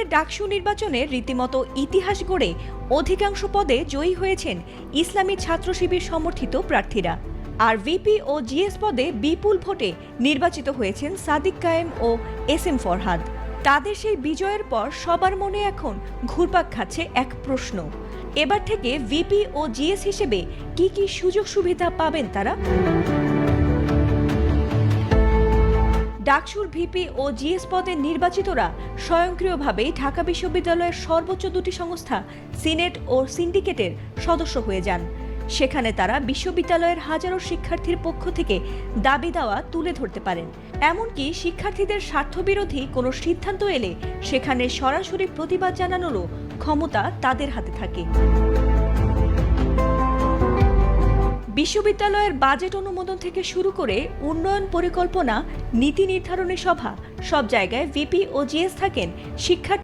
এবারের ডাকসু নির্বাচনে রীতিমতো ইতিহাস গড়ে অধিকাংশ পদে জয়ী হয়েছেন ইসলামী ছাত্র শিবির সমর্থিত প্রার্থীরা। আর ভিপি ও জিএস পদে বিপুল ভোটে নির্বাচিত হয়েছেন সাদিক কায়েম ও এস এম ফরহাদ। তাদের সেই বিজয়ের পর সবার মনে এখন ঘুরপাক খাচ্ছে এক প্রশ্ন। এবার থেকে ভিপি ও জিএস হিসেবে কি কি সুযোগ সুবিধা পাবেন তারা? ডাকসুর ভিপি ও জিএস পদে নির্বাচিতরা স্বয়ংক্রিয়ভাবেই ঢাকা বিশ্ববিদ্যালয়ের সর্বোচ্চ দুটি সংস্থা, সিনেট ও সিন্ডিকেটের সদস্য হয়ে যান। সেখানে তারা বিশ্ববিদ্যালয়ের হাজারো শিক্ষার্থীর পক্ষ থেকে দাবি দাওয়া তুলে ধরতে পারেন। এমনকি শিক্ষার্থীদের স্বার্থবিরোধী কোনো সিদ্ধান্ত এলে সেখানে সরাসরি প্রতিবাদ জানানোরও ক্ষমতা তাদের হাতে থাকে। বিশ্ববিদ্যালয়ের বাজেট অনুমোদন থেকে শুরু করে উন্নয়ন পরিকল্পনা, নীতি নির্ধারণী সভা, সব জায়গায় ভিপি ও জিএস থাকেন শিক্ষার্থী